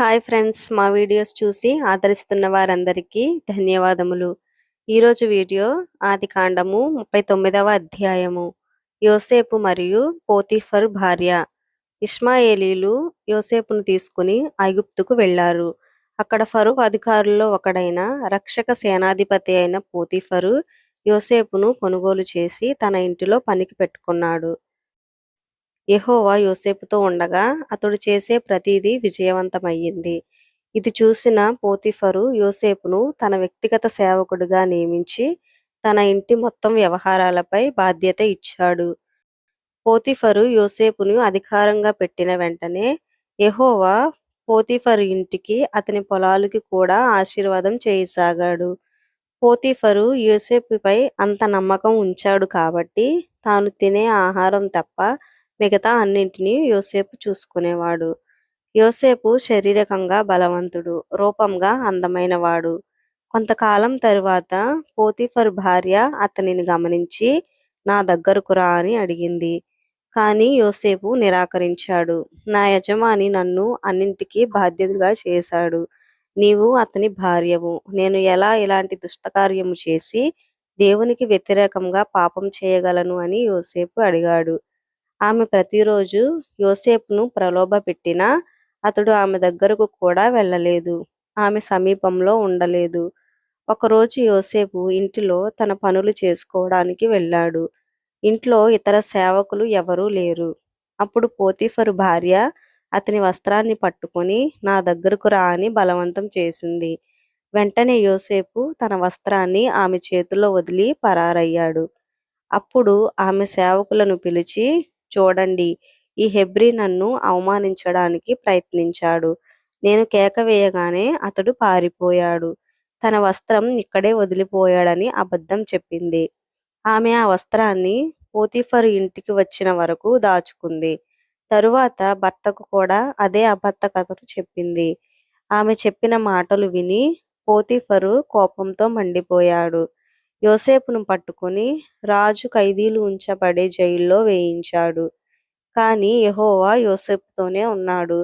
Hi friends మా videos చూసి ఆదరిస్తున్న వారందరికీ ధన్యవాదములు. ఈరోజు వీడియో ఆది కాండము ముప్పై తొమ్మిదవ అధ్యాయము. యోసేపు మరియు పోతిఫర్ భార్య. ఇస్మాయేలీలు యోసేపును తీసుకుని ఐగుప్తుకు వెళ్ళారు అక్కడ ఫరు అధికారుల్లో ఒకడైన రక్షక సేనాధిపతి అయిన పోతిఫరు యోసేపును కొనుగోలు చేసి తన ఇంటిలో పనికి పెట్టుకున్నాడు. యహోవా యోసేపుతో ఉండగా అతడు చేసే ప్రతిదీ విజయవంతమయ్యింది. ఇది చూసిన పోతిఫరు యోసేపును తన వ్యక్తిగత సేవకుడుగా నియమించి తన ఇంటి మొత్తం వ్యవహారాలపై బాధ్యత ఇచ్చాడు. పోతిఫరు యోసేపును అధికారంగా పెట్టిన వెంటనే యహోవా పోతిఫరు ఇంటికి అతని పొలాలకి కూడా ఆశీర్వాదం చేయసాగాడు. పోతిఫరు యోసేపుపై అంత నమ్మకం ఉంచాడు కాబట్టి తాను తినే ఆహారం తప్ప మిగతా అన్నింటినీ యోసేపు చూసుకునేవాడు. యోసేపు శారీరకంగా బలవంతుడు రూపంగా అందమైనవాడు. కొంతకాలం తరువాత పోతిఫర్ భార్య అతనిని గమనించి నా దగ్గరకు రా అని అడిగింది. కానీ యోసేపు నిరాకరించాడు. నా యజమాని నన్ను అన్నింటికీ బాధ్యతగా చేశాడు. నీవు అతని భార్యవు. నేను ఎలా ఇలాంటి దుష్టకార్యము చేసి దేవునికి వ్యతిరేకంగా పాపం చేయగలను అని యోసేపు అడిగాడు. ఆమె ప్రతిరోజు యోసేపును ప్రలోభపెట్టినా అతడు ఆమె దగ్గరకు కూడా వెళ్ళలేదు. ఆమె సమీపంలో ఉండలేదు. ఒకరోజు యోసేపు ఇంటిలో తన పనులు చేసుకోవడానికి వెళ్ళాడు. ఇంట్లో ఇతర సేవకులు ఎవరూ లేరు. అప్పుడు పోతిఫరు భార్య అతని వస్త్రాన్ని పట్టుకొని నా దగ్గరకు రా అని బలవంతం చేసింది. వెంటనే యోసేపు తన వస్త్రాన్ని ఆమె చేతిలో వదిలి పరారయ్యాడు. అప్పుడు ఆమె సేవకులను పిలిచి చూడండి. ఈ హెబ్రీ నన్ను అవమానించడానికి ప్రయత్నించాడు. నేను కేక వేయగానే అతడు పారిపోయాడు. తన వస్త్రం ఇక్కడే వదిలిపోయాడని అబద్ధం చెప్పింది. ఆమె ఆ వస్త్రాన్ని పోతిఫర్ ఇంటికి వచ్చిన వరకు దాచుకుంది. తరువాత భర్తకు కూడా అదే అబద్ధ కథను చెప్పింది. ఆమె చెప్పిన మాటలు విని పోతిఫరు కోపంతో మండిపోయాడు. యోసేపును పట్టుకుని రాజు ఖైదీలు ఉంచబడే జైల్లో వేయించాడు. కానీ యహోవా యోసేపుతోనే ఉన్నాడు.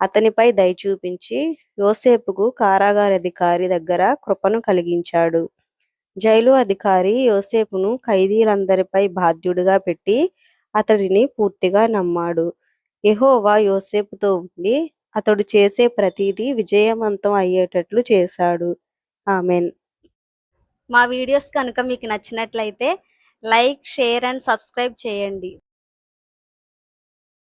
అతనిపై దయ చూపించి యోసేపుకు కారాగారాధికారి దగ్గర కృపను కలిగించాడు. జైలు అధికారి యోసేపును ఖైదీలందరిపై బాధ్యుడిగా పెట్టి అతడిని పూర్తిగా నమ్మాడు. యహోవా యోసేపుతో ఉండి అతడు చేసే ప్రతిదీ విజయవంతం అయ్యేటట్లు చేశాడు. ఆమెన్. మా వీడియోస్ కనుక మీకు నచ్చినట్లయితే లైక్ షేర్ అండ్ సబ్స్క్రైబ్ చేయండి.